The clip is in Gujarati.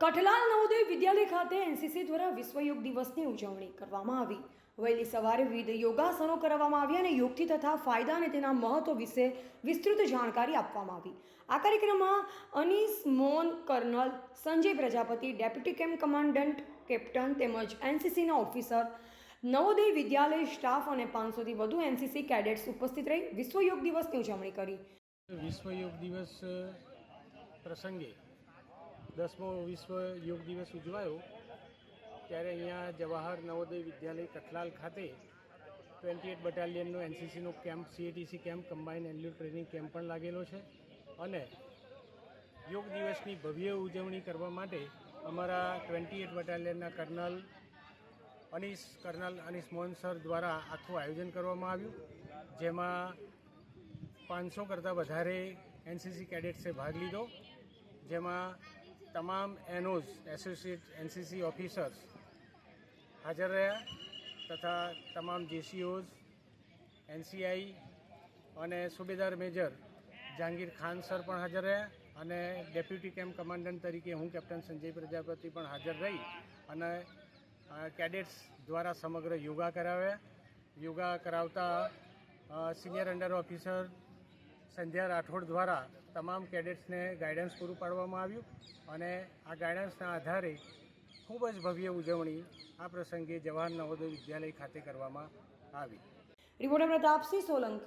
કઠલાલ નવોદય વિદ્યાલય ખાતે એનસીસી દ્વારા વિશ્વ યોગ દિવસની ઉજવણી કરવામાં આવી. વહેલી સવારે વિવિધ યોગાસનો કરવામાં આવ્યા અને યોગથી થતા ફાયદા અને તેના મહત્વ વિશે વિસ્તૃત જાણકારી આપવામાં આવી. આ કાર્યક્રમમાં અનીસ મોન colonel Sanjay Prajapati, deputy camp commandant, captain તેમજ એનસીસીના ઓફિસર, નવોદય વિદ્યાલય સ્ટાફ અને પાંચસોથી વધુ એનસીસી કેડેટ્સ ઉપસ્થિત રહી વિશ્વ યોગ દિવસની ઉજવણી કરી. વિશ્વ યોગ દિવસ પ્રસંગે દસમો વિશ્વ યોગ દિવસ ઉજવાયો, ત્યારે અહીંયા જવાહર નવોદય વિદ્યાલય કઠલાલ ખાતે ટ્વેન્ટી એટ બટાલિયનનો એનસીસીનો camp CATC camp combine annual training camp પણ લાગેલો છે. અને યોગ દિવસની ભવ્ય ઉજવણી કરવા માટે અમારા twenty eight બટાલિયનના colonel Anis colonel Anis Mohan sir દ્વારા આખું આયોજન કરવામાં આવ્યું, જેમાં પાંચસો કરતાં વધારે એનસીસી કેડેટ્સે ભાગ લીધો, જેમાં તમામ એનઓઝ એસોસિએટ એનસીસી ઓફિસર્સ હાજર રહ્યા તથા તમામ જેસીઓઝ એનસીઆઈ અને સુબેદાર મેજર જહાંગીર ખાન સર પણ હાજર રહ્યા અને ડેપ્યુટી કેમ્પ કમાન્ડન્ટ તરીકે હું કેપ્ટન સંજય પ્રજાપતિ પણ હાજર રહી અને કેડેટ્સ દ્વારા સમગ્ર યોગા કરાવ્યા. યોગા કરાવતા senior under officer Sandhya Rathod દ્વારા તમામ કેડેટ્સને ગાઈડન્સ પૂરું પાડવામાં આવ્યું અને આ ગાઈડન્સના આધારે ખૂબ જ ભવ્ય ઉજવણી આ પ્રસંગે જવાહર નવોદય વિદ્યાલય ખાતે કરવામાં આવી. રિપોર્ટર પ્રતાપસિંહ સોલંકી.